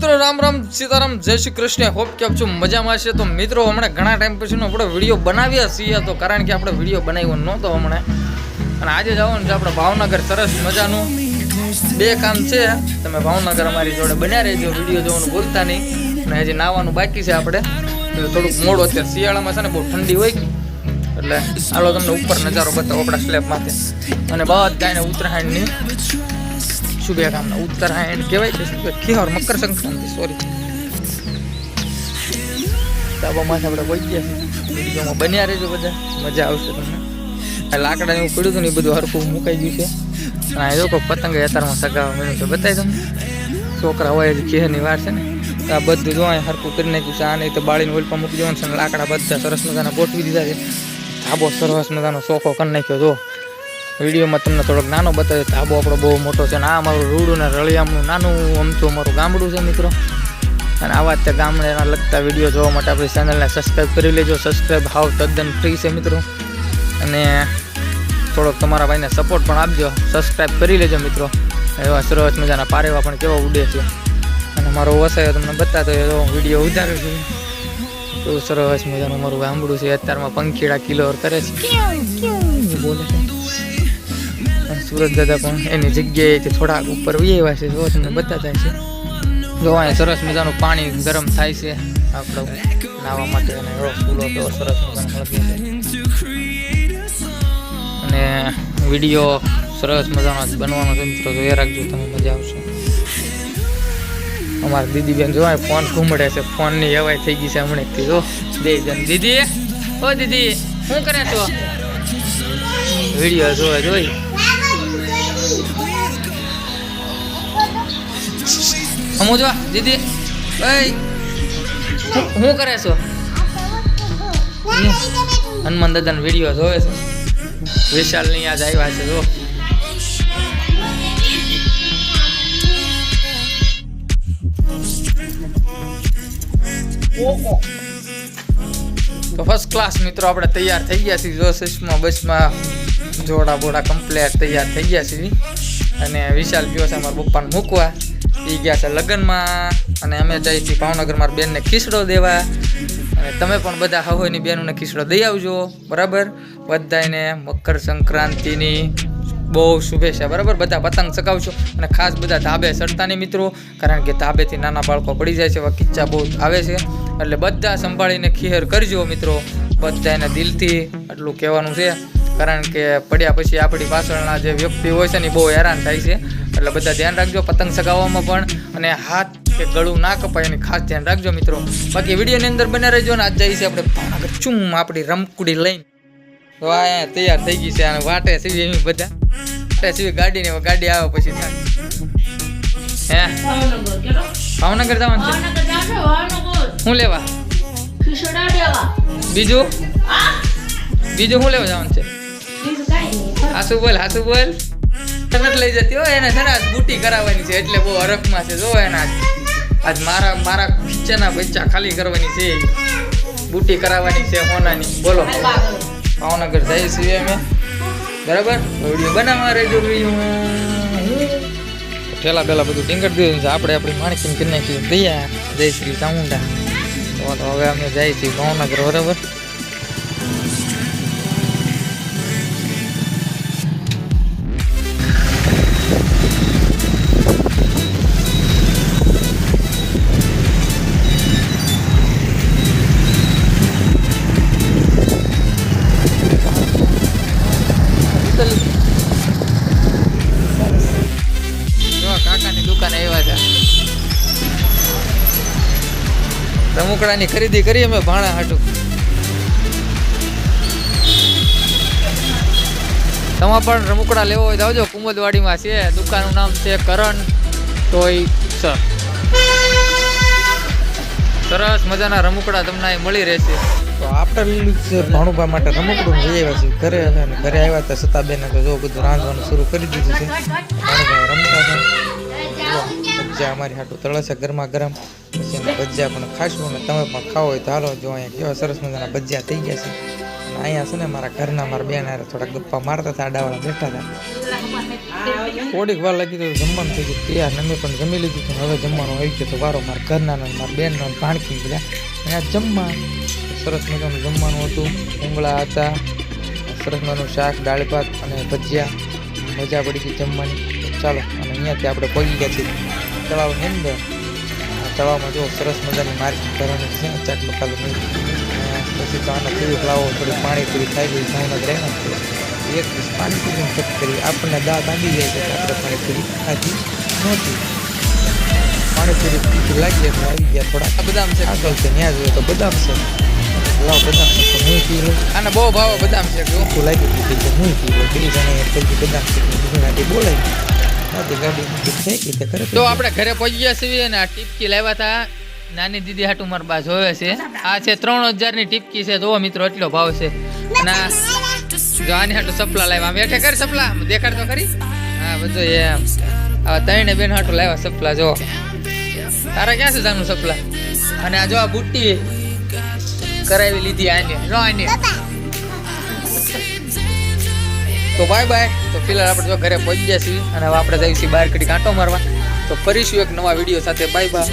મિત્રો, રામ રામ, સીતારામ, જય શ્રી કૃષ્ણ. હોપ કે છું મજામાં છે તો મિત્રો, હમણાં ઘણા ટાઈમ પછીનો આપણે વીડિયો બનાવ્યા છીએ. તો કારણ કે આપણે વીડિયો બનાવ્યો નહોતો હમણાં. અને આજે જવાનું છે આપણે ભાવનગર સરસ મજાનું બે કામ છે. તમે ભાવનગર અમારી જોડે બન્યા રહેજો. વીડિયો જોવાનું ભૂલતા નહીં. અને હજી નાવાનું બાકી છે આપણે. થોડુંક મોડું અત્યારે શિયાળામાં છે ને બહુ ઠંડી હોય. એટલે હાલો તમને ઉપર નજારો બતાવો આપણા સ્લેબમાંથી. અને બધાને ઉત્તરાયણની શુભેકામના ઉત્તરાયણ કહેવાય છે? ખિહોર, મકર સંક્રાંતિ સોરી ધાબામાં આપણે પહોંચી ગયા વિડીયોમાં બન્યા રહેજો બધા. મજા આવશે તમને. લાકડા એવું પડ્યું હતું ને એ બધું હરખું મુકાઈ ગયું છે. આ લોકો પતંગ અત્યારમાં સગાવા મળ્યું છે. બતાવી તમને. છોકરા હોય હજી ખેરની વાર છે ને. આ બધું જો અહીં હરખું કરી નાખ્યું છે. આ નહીં તો બાળીને ઓલપા મૂકી દેવાનું છે. લાકડા બધા સરસ મજાના ગોઠવી દીધા છે. ધાબો સરસ મજાનો સોફો કરી નાખ્યો, જો. વિડીયોમાં તમને થોડોક નાનો બતાવ્યો ધાબો આપણો બહુ મોટો છે અને આ અમારું રૂડું ને રળિયામનું નાનું અમથું અમારું ગામડું છે મિત્રો. અને આવા જ તે ગામડેના લગતા વીડિયો જોવા માટે આપણી ચેનલને સબસ્ક્રાઈબ કરી લેજો. સબસ્ક્રાઈબ હાવ તદ્દન ફ્રી છે મિત્રો. અને થોડોક તમારા ભાઈને સપોર્ટ પણ આપજો. સબસ્ક્રાઈબ કરી લેજો મિત્રો. એવા સરસ મજાના પારેવા પણ કેવા ઉડે છે. અને મારો વસાયો તમને બતાતો એવો વીડિયો ઉતાર્યો છે. એવું સરસ મજાનું મારું ગામડું છે. અત્યારમાં પંખીડા કિલોર કરે છે. બોલે છે. અને સુરત દાદા પણ એની જગ્યાએથી થોડાક ઉપર વ્યવા છે. જો તમને બતાતા છે જો અહીંયા સરસ મજાનું પાણી ગરમ થાય છે. આપણે નાવા માટે અને એવો ફૂલો કેવો સરસ મજાનો છે. અને વીડિયો સરસ મજાનો બનવાનો છે મિત્રો. જોઈ રાખજો તમે મજા આવશે. અમારા દીદી બેન જો ફોન ઘૂમડે છે. ફોનની હવાઈ થઈ ગઈ છે હમણાંથી. જો બે જણ દીદી. ઓ દીદી, શું કરે છો? વીડિયો જોવે જોઈ? સમજો દીદી. ભાઈ હું કરે છો? હનુમાન દાદાનો વીડિયો જોવે છે. વિશાલની યાદ આવ્યા છે, જો. તો ફર્સ્ટ ક્લાસ મિત્રો આપણે તૈયાર થઈ ગયા છીએ, જો સસમાં બસમાં જોડા બોડા કમ્પ્લેટ તૈયાર થઈ ગયા છીએ. અને વિશાલ ગયો છે અમારા પપ્પાને મૂકવા. એ ગયા છે લગ્નમાં, અને અમે જઈ છીએ ભાવનગર મારા બેનને ખીસડો દેવા. અને તમે પણ બધા હવોની બેનોને ખીસડો દઈ આવજો, બરાબર? બધાને મકર સંક્રાંતિની બહુ શુભેચ્છા, બરાબર? બધા પતંગ ચગાવશો અને ખાસ બધા ધાબે ચડતા મિત્રો, કારણ કે ધાબેથી નાના બાળકો પડી જાય છે, એવા કિચ્ચા બહુ આવે છે. એટલે બધા સંભાળીને ખીહર કરજો, મિત્રો. બધાને દિલથી આટલું કહેવાનું છે. કારણ કે પડ્યા પછી આપણી પાછળના જે વ્યક્તિ હોય છે ને બહુ હેરાન થાય છે. એટલે બધા ધ્યાન રાખજો પતંગ ચગાવવામાં પણ અને હાથ કે ગળું ના કપાય એની ખાસ ધ્યાન રાખજો મિત્રો. બાકી વિડીયોની અંદર બને રહેજો ને આજ જઈએ છીએ આપણે ભાવનગર ચૂમ આપણી રમકુડી લઈને. તો આ તૈયાર થઈ ગઈ છે અને વાટે સીવી એમ બધા. વાટે સીવી ગાડી ને ગાડી આવે પછી થાય. હે? ભાવનગર જવાનું છે? શું લેવા? બીજું? બીજું શું લેવા જવાનું છે? હાસુ બોલ હાસુ બોલ. તમે લઈ જતી હોય એને છે ને આજ બુટી કરાવવાની છે, એટલે બહુ હરખમાં છે. જો એના આજ મારા મારા ખીચાના બચ્ચા ખાલી કરવાની છે. બુટી કરાવવાની છે હોનાની બોલો. ભાવનગર જઈએ છીએ અમે. બરાબર? વીડિયો બનાવવા રહેજો ઠેલા પેલા બધું ટીંગર દીધું છે. આપણે આપણી માણકીને કરી નાખીએ તૈયાર. જય શ્રી ચામુંડા તો હવે અમે જઈએ છીએ ભાવનગર, બરાબર? રમકડાની ખરીદી કરી અમે ભાણા હાટું. તમારે પણ રમકડા લેવો હોય તો આવજો, કુમદવાડીમાં છે, દુકાનનું નામ છે કરણ ટોય સર. સરસ મજાના રમકડા તમને મળી રહેશે. તો આપણે ભાણુભા માટે રમકડું જઈ આવ્યા છે ઘરે અને ઘરે આવ્યા હતા સતાબેને તો જો બધું રાંધવાનું શરૂ કરી દીધું છે. ભાણુભાઈ રમતા હતા. અમારી હાટું તળે છે ગરમા ગરમ. પછી ભજીયા પણ ખાશું અને તમે પણ ખાવો હોય તો હાલો જો અહીંયા કેવા સરસ મજાના ભજીયા થઈ ગયા છે. અહીંયા છે ને મારા ઘરના મારા બેન હારે થોડા ગપ્પા મારતા હતા આડાવાળા બેઠા હતા. થોડીક વાર લાગી તો જમવાનું થઈ ગયું. તૈયાર ને અમે પણ જમી લીધું હતું હવે જમવાનું આવી ગયો તો વારો મારા ઘરના મારા બેનનો ભાણકી બધા. અહીંયા જમવા, સરસ મજાનું જમવાનું હતું. ઉંગળા હતા. સરસ મજાનું શાક, દાળ ભાત અને ભજીયા. મજા પડી ગઈ જમવાની. ચાલો, અને અહીંયાથી આપણે પગી ગયા છીએ. તળાવની અંદર આ તળાવમાં જો સરસ મજાની માર્કેટ કરવાની છે ચાટ નહીં. પછી આના પૂરી લાવો થોડી પાણીપુરી ખાઈ ગઈ ભાવનગર રહેવા એક દિવસ પાણીપુરી ચેક કરી આપણને દાંત આંબી જાય છે આપણે પાણીપુરી ખાધી નહોતી. પાણીપુરી લાગી એટલે આવી ગયા થોડા આ બદામ છે. આગળ છે ત્યાં જોઈએ તો બદામ છે. લાવ બદામ છે તો હું પી લઉં. અને બહુ ભાવ બદામ છે કે ઓછું લાગી ગયું છે હું પી લઉં. બે જણા બદામ છે બોલાય તે કરે આપણે ઘરે પહોંચી ગયા છીએ અને આ ટીપકી લાવ્યા હતા. નાની દીદી હાટુ મારા બા જોવે છે. આ છે ત્રણ હજારની ટીપકી છે. જોવો મિત્રો, એટલો ભાવ છે. અને જો આની હાટુ સપલા લાવ્યા. બેઠે કર સપલા? દેખાડ તો ખરી? હા, બધું એમ આ ત્રણે બેન હાટુ લાવ્યા સપલા જો તારા ક્યાં છે જાનું સપલા? અને આ જો આ બુટ્ટી કરાવી લીધી આને. જો આને. તો બાય બાય તો ફિલહાલ આપણે જો ઘરે પહોંચી ગયા છીએ અને હવે આપણે જઈએ બહાર કડી કાંટો મારવા. તો ફરીશું એક નવા વીડિયો સાથે. Bye bye